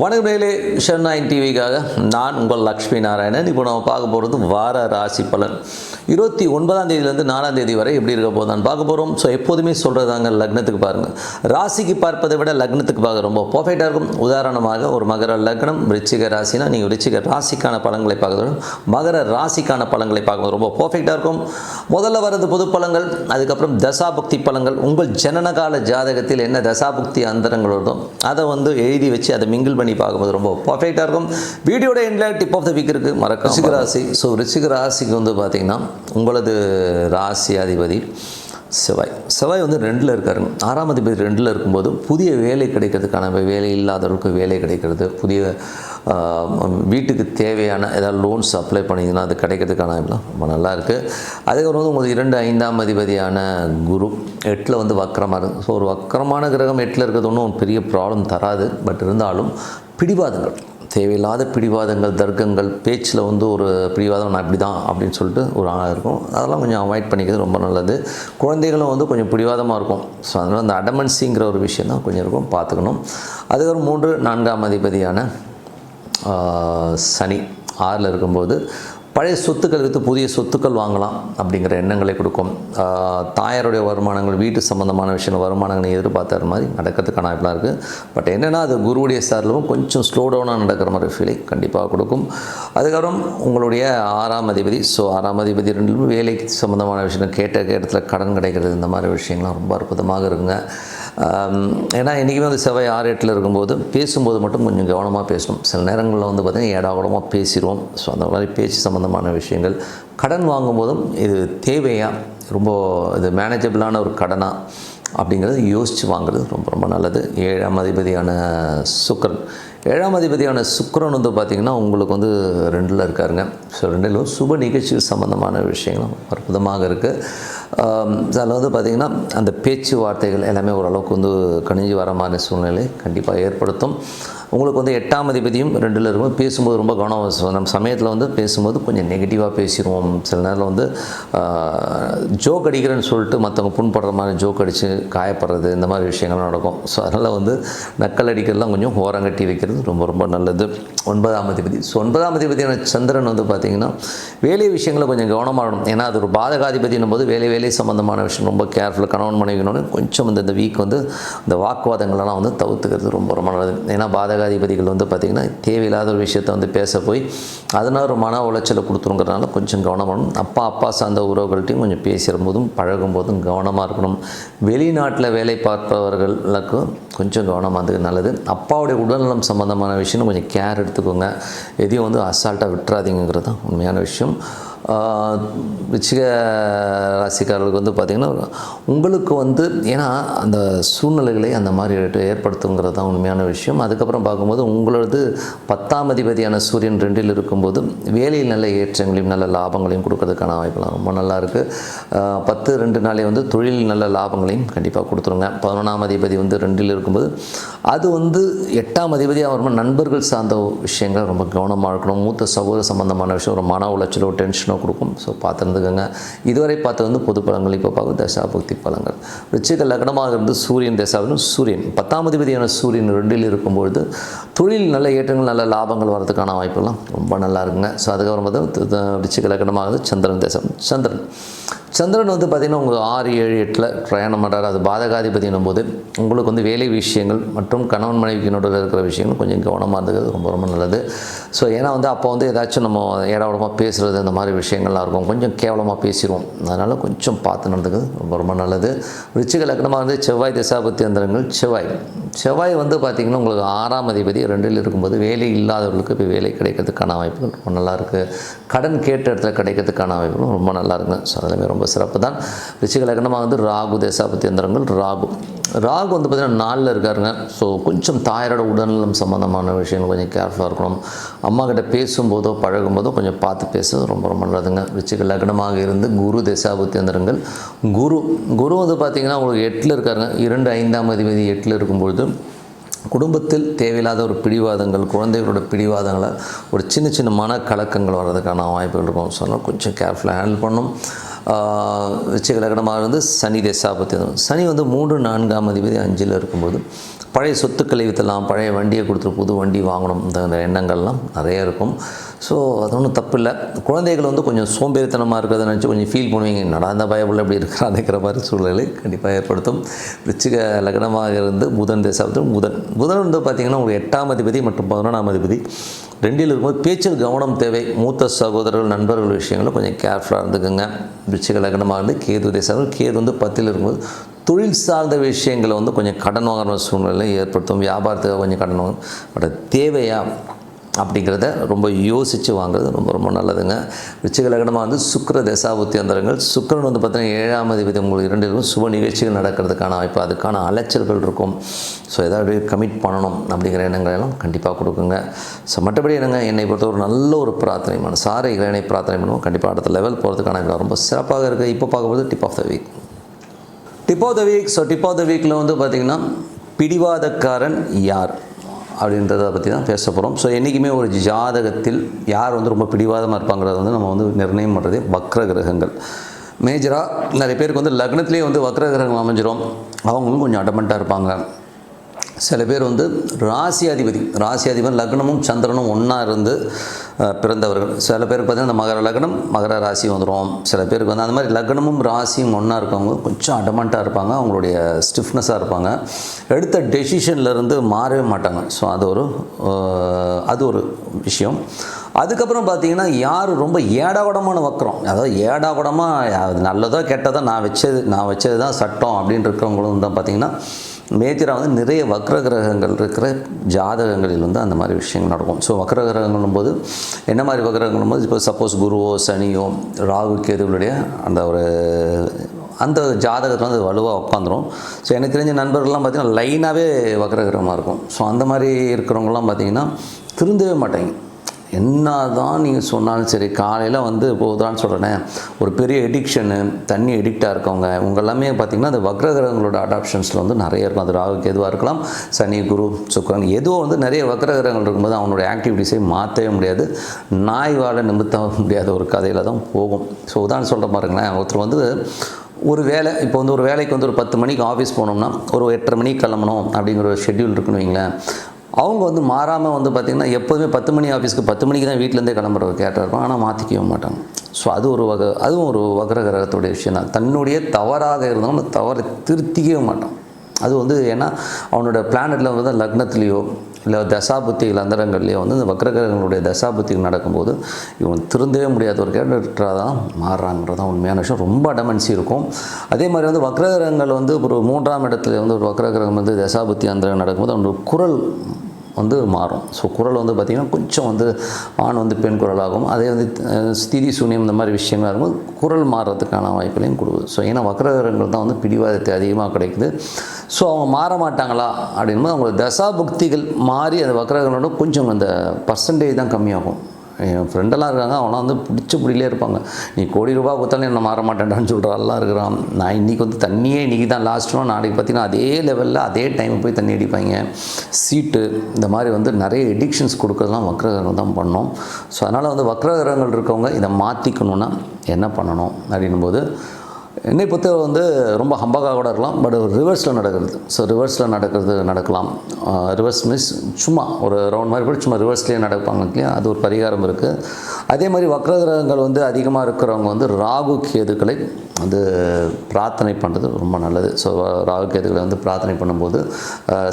வணக்கம் நேயர்களே டிவிக்காக நான் உங்கள் லக்ஷ்மி நாராயணன். இப்போ நம்ம பார்க்க போகிறது வார ராசி பலன். இருபத்தி ஒன்பதாம் தேதியிலேருந்து நாலாம் தேதி வரை எப்படி இருக்க போகுது பார்க்க போகிறோம் ஸோ எப்போதுமே சொல்கிறதாங்க லக்னத்துக்கு பாருங்கள் ராசிக்கு பார்ப்பதை விட லக்னத்துக்கு பார்க்க ரொம்ப பர்ஃபெக்டாக இருக்கும். உதாரணமாக ஒரு மகர லக்னம் ரிச்சிக ராசினா நீங்கள் ரிச்சிக ராசிக்கான பலன்களை பார்க்கறது மகர ராசிக்கான பலன்களை பார்க்கும்போது ரொம்ப பர்ஃபெக்டாக இருக்கும். முதல்ல வர்றது பொது பழங்கள் அதுக்கப்புறம் தசாபக்தி பழங்கள் உங்கள் ஜனனகால ஜாதகத்தில் என்ன தசாபக்தி அந்தரங்கள் வருதோ அதை வந்து எழுதி வச்சு அதை மிங்கிள் பண்ணி பார்க்கும்போது ரொம்ப பர்ஃபெக்டாக இருக்கும். வீடியோட எண்டில் டிப் ஆஃப் த வீக் இருக்குது மறக்க ரிச்சிக ராசி. ஸோ ரிச்சிக ராசிக்கு வந்து பார்த்திங்கன்னா உங்களது ராசி அதிபதி செவ்வாய். செவ்வாய் வந்து ரெண்டில் இருக்காருங்க ஆறாம் அதிபதி ரெண்டில் இருக்கும்போது புதிய வேலை கிடைக்கிறதுக்கான வேலை இல்லாதவர்களுக்கு வேலை கிடைக்கிறது. புதிய வீட்டுக்கு தேவையான ஏதாவது லோன்ஸ் அப்ளை பண்ணிங்கன்னா அது கிடைக்கிறதுக்கான ரொம்ப நல்லா இருக்குது அதுக்கப்புறம் வந்து உங்களுக்கு இரண்டு ஐந்தாம் அதிபதியான குரு எட்டில் வந்து வக்கரமாக இருக்குது ஸோ ஒரு வக்கரமான கிரகம் எட்டில் இருக்கிறது ஒன்றும் பெரிய ப்ராப்ளம் தராது. பட் இருந்தாலும் பிடிவாதங்கள். தேவையில்லாத பிடிவாதங்கள் தர்க்கங்கள் பேச்சில் வந்து ஒரு பிடிவாதம் நான் இப்படி தான் அப்படின்னு சொல்லிட்டு ஒரு ஆளாக இருக்கும். அதெல்லாம் கொஞ்சம் அவாய்ட் பண்ணிக்கிறது ரொம்ப நல்லது. குழந்தைகளும் வந்து கொஞ்சம் பிடிவாதமாக இருக்கும். ஸோ அதனால் அந்த அடமன்சிங்கிற ஒரு விஷயம் தான் கொஞ்சம் இருக்கும். பார்த்துக்கணும். அதுக்கப்புறம் மூன்று நான்காம் அதிபதியான சனி ஆறில் இருக்கும்போது பழைய சொத்துக்கள் விற்று புதிய சொத்துக்கள் வாங்கலாம் அப்படிங்கிற எண்ணங்களை கொடுக்கும். தாயாருடைய வருமானங்கள் வீட்டு சம்மந்தமான விஷயங்கள் வருமானங்களை எதிர்பார்த்த மாதிரி நடக்கிறதுக்கான வாய்ப்பெலாம் இருக்குது பட் என்னென்னா அது குருவுடைய சார்லவும் கொஞ்சம் ஸ்லோ டவுனாக நடக்கிற மாதிரி ஃபீலிங் கண்டிப்பாக கொடுக்கும். அதுக்கப்புறம் உங்களுடைய ஆறாம் அதிபதி ஸோ ஆறாம் அதிபதி ரெண்டு வேலைக்கு சம்மந்தமான விஷயம் கேட்ட இடத்துல கடன் கிடைக்கிறது இந்த மாதிரி விஷயங்கள்லாம் ரொம்ப அற்புதமாக இருக்குங்க. ஏன்னா இன்றைக்குமே வந்து செவ்வாய் ஆறு எட்டில் இருக்கும்போது பேசும்போது மட்டும் கொஞ்சம் கவனமாக பேசணும். சில நேரங்களில் வந்து பார்த்திங்கன்னா ஏடாகுடமாக பேசிடுவோம் ஸோ அந்த மாதிரி பேச்சு சம்மந்தமான விஷயங்கள். கடன் வாங்கும்போதும் இது தேவையாக ரொம்ப இது மேனேஜபிளான ஒரு கடனாக அப்படிங்கிறது யோசித்து வாங்குறது ரொம்ப ரொம்ப நல்லது. ஏழாம் அதிபதியான சுக்கரன். ஏழாம் அதிபதியான சுக்கரன் வந்து பார்த்திங்கன்னா உங்களுக்கு வந்து ரெண்டில் இருக்காருங்க. ஸோ ரெண்டிலும் சுப நிகழ்ச்சிகள் சம்மந்தமான விஷயங்களும் அற்புதமாக இருக்குது அதில் வந்து பார்த்திங்கன்னா அந்த பேச்சுவார்த்தைகள் எல்லாமே ஓரளவுக்கு வந்து கணிஞ்சு வர மாதிரி சூழ்நிலை கண்டிப்பாக ஏற்படுத்தும். உங்களுக்கு வந்து எட்டாம் அதிபதியும் ரெண்டில் இருக்கும் பேசும்போது ரொம்ப கவனம் நம்ம சமயத்தில் வந்து பேசும்போது கொஞ்சம் நெகட்டிவாக பேசிடுவோம் சில நேரம் வந்து ஜோக் அடிக்கிறேன்னு சொல்லிட்டு மற்றவங்க புண்படுற மாதிரி ஜோக் அடித்து காயப்படுறது இந்த மாதிரி விஷயங்கள்லாம் நடக்கும். ஸோ அதனால் வந்து நக்கல் அடிக்கிறதுலாம் கொஞ்சம் ஓரங்கட்டி வைக்கிறது ரொம்ப ரொம்ப நல்லது. ஒன்பதாம் அதிபதி. ஸோ ஒன்பதாம் அதிபதியான சந்திரன் வந்து பார்த்திங்கன்னா வேலை விஷயங்களை கொஞ்சம் கவனமாக இருக்கணும் ஏன்னா அது ஒரு பாதகாதிபதினும் போது வேலை வேலை சம்மந்தமான விஷயம். ரொம்ப கேர்ஃபுல்லாக கணவன் மனைவினோட கொஞ்சம் இந்த இந்த வீக் வந்து இந்த வாக்குவாதங்களெல்லாம் வந்து தவிர்த்துக்கிறது ரொம்ப ரொம்ப நல்லது. ஏன்னா பாதகாதிபதிகள் வந்து பார்த்திங்கன்னா தேவையில்லாத ஒரு விஷயத்தை வந்து பேச போய் அதனால் ஒரு மன உளைச்சலை கொடுத்துருங்கிறனால கொஞ்சம் கவனமாக அப்பா அப்பா சார்ந்த உறவுகள்ட்டையும் கொஞ்சம் பேசுகிற போதும் பழகும் போதும் கவனமாக இருக்கணும். வெளிநாட்டில் வேலை பார்ப்பவர்களுக்கும் கொஞ்சம் கவனமாக இருந்தது நல்லது. அப்பாவுடைய உடல்நலம் சம்மந்தமான விஷயம் கொஞ்சம் கேர் எடுத்துக்கோங்க. எதையும் வந்து அசால்ட்டாக விட்டுறாதீங்கிறது தான் உண்மையான விஷயம். ஆஹ் விச்சிக ராசிக்காரர்களுக்கு வந்து பார்த்திங்கன்னா உங்களுக்கு வந்து ஏன்னா அந்த சூழ்நிலைகளை அந்த மாதிரி ஏற்படுத்துங்கிறது தான் உண்மையான விஷயம். அதுக்கப்புறம் பார்க்கும்போது உங்களது பத்தாம் அதிபதியான சூரியன் ரெண்டில் இருக்கும்போது வேலையில் நல்ல ஏற்றங்களையும் நல்ல லாபங்களையும் கொடுக்கறதுக்கான வாய்ப்புலாம் ரொம்ப நல்லா இருக்குது பத்து ரெண்டு நாளே வந்து தொழில் நல்ல லாபங்களையும் கண்டிப்பாக கொடுத்துருங்க. பதினொன்றாம் அதிபதி வந்து ரெண்டில் இருக்கும்போது அது வந்து எட்டாம் அதிபதி அவர் நண்பர்கள் சார்ந்த விஷயங்கள் ரொம்ப கவனமாக இருக்கணும். மூத்த சகோதர சம்பந்தமான விஷயம் ஒரு மன உளைச்சலோ டென்ஷன் கொடுக்கும். ஸோ பார்த்துருந்துக்கோங்க. இதுவரை பார்த்து வந்து பொது பலங்கள் இப்போ பார்க்கும் தசாபக்தி பலங்கள் ரிச்சிக லக்னமாக இருந்து சூரியன் தசாவிலும் சூரியன். பத்தாம் அதிபதியான சூரியன் ரெண்டில் இருக்கும்பொழுது தொழில் நல்ல ஏற்றங்கள் நல்ல லாபங்கள் வரதுக்கான வாய்ப்பெல்லாம் ரொம்ப நல்லா இருக்குங்க. ஸோ அதுக்கப்புறம் பார்த்தா ரிச்சிக லக்னமாக சந்திரன் தேசம் சந்திரன். சந்திரன் வந்து பார்த்திங்கன்னா உங்களுக்கு ஆறு ஏழு எட்டில் பிரயாணம் பண்ணுறாரு அது பாதகாதிபதினும் போது உங்களுக்கு வந்து வேலை விஷயங்கள் மற்றும் கணவன் மனைவிக்கு நடுவில் இருக்கிற விஷயங்கள் கொஞ்சம் கவனமாக இருந்தது ரொம்ப ரொம்ப நல்லது. ஸோ ஏன்னா வந்து அப்போ வந்து ஏதாச்சும் நம்ம ஏடாவிடமாக பேசுகிறது இந்த மாதிரி விஷயங்கள்லாம் இருக்கும். கொஞ்சம் கேவலமாக பேசிடுவோம் அதனால் கொஞ்சம் பார்த்து நடந்துக்கிறது ரொம்ப ரொம்ப நல்லது. ரிச்சிக லக்னமாக வந்து செவ்வாய் திசாபத்தி எந்திரங்கள் செவ்வாய். செவ்வாய் வந்து பார்த்திங்கன்னா உங்களுக்கு ஆறாம் அதிபதி ரெண்டில் இருக்கும்போது வேலை இல்லாதவர்களுக்கு இப்போ வேலை கிடைக்கிறதுக்கான வாய்ப்புகள் ரொம்ப நல்லா இருக்குது கடன் கேட்ட இடத்துல கிடைக்கிறதுக்கான வாய்ப்புகளும் ரொம்ப நல்லா இருக்குங்க. ஸோ அதெல்லாமே ரொம்ப சிறப்பு தான். ரிச்சிக லக்னமாக வந்து ராகு தேசாபத்தி எந்திரங்கள் ராகு. ராகு வந்து பார்த்திங்கன்னா நாளில் இருக்காருங்க. ஸோ கொஞ்சம் தாயாரோட உடல்நலம் சம்மந்தமான விஷயங்கள் கொஞ்சம் கேர்ஃபுல்லாக இருக்கணும். அம்மா கிட்ட பேசும்போதோ பழகும்போதோ கொஞ்சம் பார்த்து பேசுறது ரொம்ப ரொம்ப நல்லதுங்க. ரிச்சிக லக்னமாக இருந்து குரு தேசாபத்தி எந்திரங்கள். குரு குரு வந்து பார்த்திங்கன்னா உங்களுக்கு எட்டில் இருக்காருங்க. இரண்டு ஐந்தாம் அதிபதி எட்டில் இருக்கும்பொழுது குடும்பத்தில் தேவையில்லாத ஒரு பிடிவாதங்கள் குழந்தைகளோட பிடிவாதங்களை ஒரு சின்ன சின்ன மனக்கலக்கங்கள் வர்றதுக்கான வாய்ப்புகள் இருக்கும். சொன்னால் கொஞ்சம் கேர்ஃபுல்லாக ஹேண்டில் பண்ணணும். விச்சய லக்னமாக இருந்து சனி தசாபத்தி சனி வந்து மூன்று நான்காம் அதிபதி அஞ்சில் இருக்கும்போது பழைய சொத்துக்களை விற்றலாம் பழைய வண்டியை கொடுத்துட்டு புது வண்டி வாங்கணும் இந்த எண்ணங்கள்லாம் நிறைய இருக்கும். ஸோ அது ஒன்றும் தப்பு இல்லை. குழந்தைகள் வந்து கொஞ்சம் சோம்பேறித்தனமாக இருக்கிறத நினச்சி கொஞ்சம் ஃபீல் பண்ணுவீங்க. நடந்த பயப்புள்ள எப்படி இருக்கிறாங்கிற மாதிரி சூழ்நிலை கண்டிப்பாக ஏற்படுத்தும். ரிச்சிக லக்னமாக இருந்து புதன் தேசத்தில் புதன். புதன் வந்து பார்த்திங்கன்னா உங்களுக்கு எட்டாம் அதிபதி மற்றும் பதினொன்றாம் அதிபதி. ரெண்டில் இருக்கும்போது பேச்சில் கவனம் தேவை. மூத்த சகோதரர்கள் நண்பர்கள் விஷயங்களும் கொஞ்சம் கேர்ஃபுல்லாக இருந்துக்குங்க. விச்சிக லக்னமாக இருந்து கேது தேசம் கேது வந்து பத்தில் இருக்கும்போது தொழில் சார்ந்த விஷயங்களை வந்து கொஞ்சம் கடன் வாங்குற சூழ்நிலை ஏற்படுத்தும். வியாபாரத்துக்காக கொஞ்சம் கடன் வாங்கும் பட் தேவையாக அப்படிங்கிறத ரொம்ப யோசித்து வாங்குறது ரொம்ப ரொம்ப நல்லதுங்க. விருச்சிக லக்னமாக வந்து சுக்கர தசாபுத்தி அந்தரங்கள். சுக்கரன் வந்து பார்த்தீங்கன்னா ஏழாம் அதிபதி உங்களுக்கு இரண்டிலும் சுப நிகழ்ச்சிகள் நடக்கிறதுக்கான வாய்ப்பு அதுக்கான அலைச்சல்கள் இருக்கும். ஸோ ஏதாவது கமிட் பண்ணணும் அப்படிங்கிற எண்ணங்கள் எல்லாம் கண்டிப்பாக கொடுக்குங்க. ஸோ மற்றபடி என்னங்க என்னை பொறுத்த ஒரு நல்ல ஒரு பிரார்த்தனை மனசார இளைஞனை பிரார்த்தனை பண்ணுவோம். கண்டிப்பாக அடுத்த லெவல் போகிறதுக்கான ரொம்ப சிறப்பாக இருக்குது இப்போ பார்க்கும்போது tip of the week tip of the week so tip of the வீக்கில் வந்து பார்த்திங்கன்னா பிடிவாதக்காரன் யார்? அப்படின்றத பற்றி தான் பேச போகிறோம் ஸோ என்றைக்குமே ஒரு ஜாதகத்தில் யார் வந்து ரொம்ப பிடிவாதமாக இருப்பாங்கிறத வந்து நம்ம வந்து நிர்ணயம் பண்ணுறதே வக்ர கிரகங்கள். மேஜராக நிறைய பேருக்கு வந்து லக்னத்திலே வந்து வக்ர கிரகம் அமைஞ்சிரும். அவங்களும் கொஞ்சம் அடமெண்ட்டாக இருப்பாங்க. சில பேர் வந்து ராசி அதிபதி ராசி அதிபதி லக்னமும் சந்திரனும் ஒன்றா இருந்து பிறந்தவர்கள். சில பேர் பார்த்திங்கன்னா மகர லக்னம் மகர ராசி வந்துடும் சில பேருக்கு வந்து அந்த மாதிரி லக்னமும் ராசியும் ஒன்றா இருக்கவங்க கொஞ்சம் அடமெண்ட்டாக இருப்பாங்க அவங்களுடைய ஸ்டிஃப்னஸாக இருப்பாங்க. எடுத்த டெசிஷன்லேருந்து மாறவே மாட்டாங்க. ஸோ அது ஒரு அது ஒரு விஷயம். அதுக்கப்புறம் பார்த்தீங்கன்னா யார் ரொம்ப ஏடாகுடமான வக்கரம் அதாவது ஏடாகுடமாக அது நல்லதோ கெட்டதோ நான் வச்சது நான் வச்சது தான் சட்டம் அப்படின்னு இருக்கிறவங்களும் தான் பார்த்தீங்கன்னா மேஜராக வந்து நிறைய வக்ர கிரகங்கள் இருக்கிற ஜாதகங்களில் வந்து அந்த மாதிரி விஷயங்கள் நடக்கும். ஸோ வக்ர கிரகங்களும் போது என்ன மாதிரி வக்ரகங்களும் போது இப்போ சப்போஸ் குருவோ சனியோ ராகு கேதுகளுடைய அந்த ஒரு அந்த ஜாதகத்தில் வந்து வலுவாக உட்காந்துரும் ஸோ எனக்கு தெரிஞ்ச நண்பர்கள்லாம் பார்த்திங்கன்னா லைனாகவே வக்ரகிரகமாக இருக்கும். ஸோ அந்த மாதிரி இருக்கிறவங்கலாம் பார்த்திங்கன்னா திருந்தவே மாட்டாங்க. என்ன தான் நீங்கள் சொன்னாலும் சரி காலையில் வந்து இப்போ உதாரணம் சொல்கிறேனே ஒரு பெரிய எடிக்ஷனு தண்ணி எடிக்டாக இருக்கவங்க இவங்க எல்லாமே பார்த்திங்கன்னா அந்த வக்ரகிரகங்களோட அடாப்ஷன்ஸில் வந்து நிறைய இருக்கும். அது ராகுக்கு எதுவாக இருக்கலாம் சனி குரு சுக்கரன் எதுவோ வந்து நிறைய வக்ரகிரகங்கள் இருக்கும்போது அவனுடைய ஆக்டிவிட்டீஸை மாற்றவே முடியாது. நாய் வாழ நிமித்த முடியாத ஒரு கதையில் தான் போகும். ஸோ உதாரணம் சொல்கிற பாருங்களேன். ஒருத்தர் வந்து ஒரு வேலை இப்போ வந்து ஒரு வேலைக்கு வந்து ஒரு பத்து மணிக்கு ஆஃபீஸ் போனோம்னா ஒரு எட்டரை மணிக்கு கிளம்பணும் அப்படிங்கிற ஒரு ஷெட்யூல் இருக்குன்னு வைங்களேன். அவங்க வந்து மாறாமல் வந்து பார்த்திங்கன்னா எப்போதுமே பத்து மணி ஆஃபீஸ்க்கு பத்து மணிக்கு தான் வீட்டிலேருந்தே கிளம்புற கேட்டால் இருக்கும். ஆனால் மாற்றிக்கவே மாட்டாங்க. ஸோ அது ஒரு வகை அதுவும் ஒரு வக்ர கிரகத்துடைய விஷயம் தான். தன்னுடைய தவறாக இருந்தாலும் அந்த தவறை திருத்திக்கவே மாட்டான். அது வந்து ஏன்னா அவனோட பிளானட்டில் வந்து லக்னத்துலேயோ இல்லை தசாபுத்திகள் அந்தரங்கள்லேயோ வந்து இந்த வக்ரகிரகங்களுடைய தசாபுத்திகள் நடக்கும்போது இவன் திருந்தவே முடியாத ஒரு கேரக்டராக தான் மாறுறாங்கிறது தான் உண்மையான விஷயம். ரொம்ப அடமன்சி இருக்கும். அதே மாதிரி வந்து வக்ரகிரகங்கள் வந்து ஒரு மூன்றாம் இடத்துல வந்து ஒரு வக்ரகிரகம் வந்து தசாபுத்தி அந்தரங்கம் நடக்கும்போது அவனோட குரல் வந்து மாறும். ஸோ குரல் வந்து பார்த்திங்கன்னா கொஞ்சம் வந்து ஆண் வந்து பெண் குரலாகும் அதே வந்து ஸ்திதி சூன்யம் இந்த மாதிரி விஷயங்கள் இருக்கும்போது குரல் மாறுறதுக்கான வாய்ப்புகளையும் கொடுக்குது. ஸோ ஏன்னா வக்ரகரங்கள் தான் வந்து பிடிவாதத்தை அதிகமாக கிடைக்குது. ஸோ அவங்க மாற மாட்டாங்களா அப்படின்போது அவங்களோட தசா புக்திகள் மாறி அந்த வக்ரகங்களோட கொஞ்சம் அந்த பர்சன்டேஜ் தான் கம்மியாகும். என் ஃப்ரெண்டெல்லாம் இருக்காங்க. அவனால் வந்து பிடிச்ச பிடிலே இருப்பாங்க. நீ கோடி ரூபா கொடுத்தாலும் என்ன மாற மாட்டேன்டான்னு சொல்கிறாலாம் இருக்கிறான். நான் இன்றைக்கி வந்து தண்ணியே இன்றைக்கி தான். லாஸ்ட்டும் நாளைக்கு பார்த்தீங்கன்னா அதே லெவலில் அதே டைம் போய் தண்ணி அடிப்பாங்க. சீட்டு இந்த மாதிரி வந்து நிறைய எடிக்ஷன்ஸ் கொடுக்கறதுலாம் வக்ரகிரகம் தான் பண்ணோம். ஸோ அதனால் வந்து வக்ரகிரகங்கள் இருக்கவங்க இதை மாற்றிக்கணுன்னா என்ன பண்ணணும்? அப்படின்னும் போது என்னை பொறுத்தவரை வந்து ரொம்ப ஹம்பாக கூட இருக்கலாம் பட் ரிவர்ஸில் நடக்கிறது. ஸோ ரிவர்ஸில் நடக்கிறது நடக்கலாம். ரிவர்ஸ் மீன்ஸ் சும்மா ஒரு ரவுண்ட் மாதிரி கூட சும்மா ரிவர்ஸ்லேயே நடப்பாங்க இல்லையா? அது ஒரு பரிகாரம் இருக்குது அதே மாதிரி வக்ரகிரகங்கள் வந்து அதிகமாக இருக்கிறவங்க வந்து ராகு கேதுக்களை வந்து பிரார்த்தனை பண்ணுறது ரொம்ப நல்லது. ஸோ ராகு கேதுக்களை வந்து பிரார்த்தனை பண்ணும்போது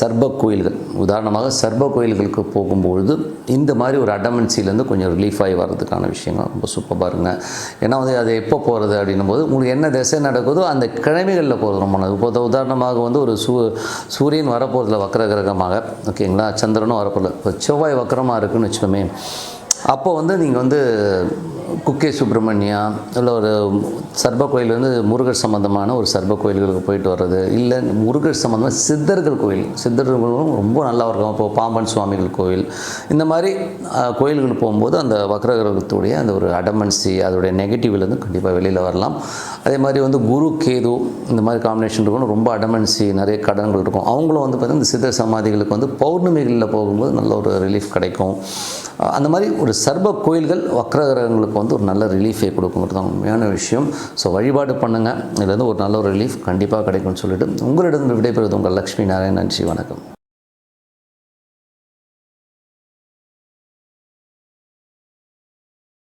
சர்ப கோயில்கள். உதாரணமாக சர்ப கோயில்களுக்கு போகும்பொழுது இந்த மாதிரி ஒரு அடமன்சிலேருந்து கொஞ்சம் ரிலீஃப் ஆகி வர்றதுக்கான விஷயங்கள் ரொம்ப சூப்பராக இருங்க ஏன்னா வந்து அது எப்போ போகிறது அப்படின்னும் போது உங்களுக்கு என்ன திசை நடக்குதோ அந்த கிழமைகளில் போகிறது ரொம்ப நல்லது. இப்போ உதாரணமாக வந்து ஒரு சூ சூரியன் வரப்போகிறதுல வக்கர கிரகமாக ஓகேங்களா சந்திரனும் வரப்போதில்ல இப்போ செவ்வாய் வக்கரமாக இருக்குன்னு வச்சுக்கோமே. அப்போ வந்து நீங்கள் வந்து குக்கே சுப்பிரமணியா இல்லை ஒரு சர்ப கோயில் வந்து முருகர் சம்மந்தமான ஒரு சர்ப கோயில்களுக்கு போயிட்டு வர்றது இல்லை முருகர் சம்மந்தமாக சித்தர்கள் கோயில் சித்தர்களும் ரொம்ப நல்லா இருக்கும். இப்போ பாம்பன் சுவாமிகள் கோயில் இந்த மாதிரி கோயில்கள் போகும்போது அந்த வக்ரகிரகத்துடைய அந்த ஒரு அடமன்சி அதோடைய நெகட்டிவ்லேருந்து கண்டிப்பாக வெளியில் வரலாம். அதே மாதிரி வந்து குரு கேது இந்த மாதிரி காம்பினேஷன் இருக்கும் ரொம்ப அடமன்சி நிறைய கடன்கள் இருக்கும். அவங்களும் வந்து பார்த்திங்கன்னா இந்த சித்தர் சமாதிகளுக்கு வந்து பௌர்ணமிகளில் போகும்போது நல்ல ஒரு ரிலீஃப் கிடைக்கும். அந்த மாதிரி ஒரு சர்ப கோயில்கள் வக்ரகிரகங்களுக்கு வந்து ஒரு நல்ல ரிலீஃபை கொடுக்குங்கிறது தான் உண்மையான விஷயம். ஸோ வழிபாடு பண்ணுங்கள் இதுலேருந்து ஒரு நல்ல ஒரு ரிலீஃப் கண்டிப்பாக கிடைக்கும்னு சொல்லிட்டு உங்களிடம் விடைபெறுவது உங்கள் லக்ஷ்மி நாராயணன் நன்றி வணக்கம்.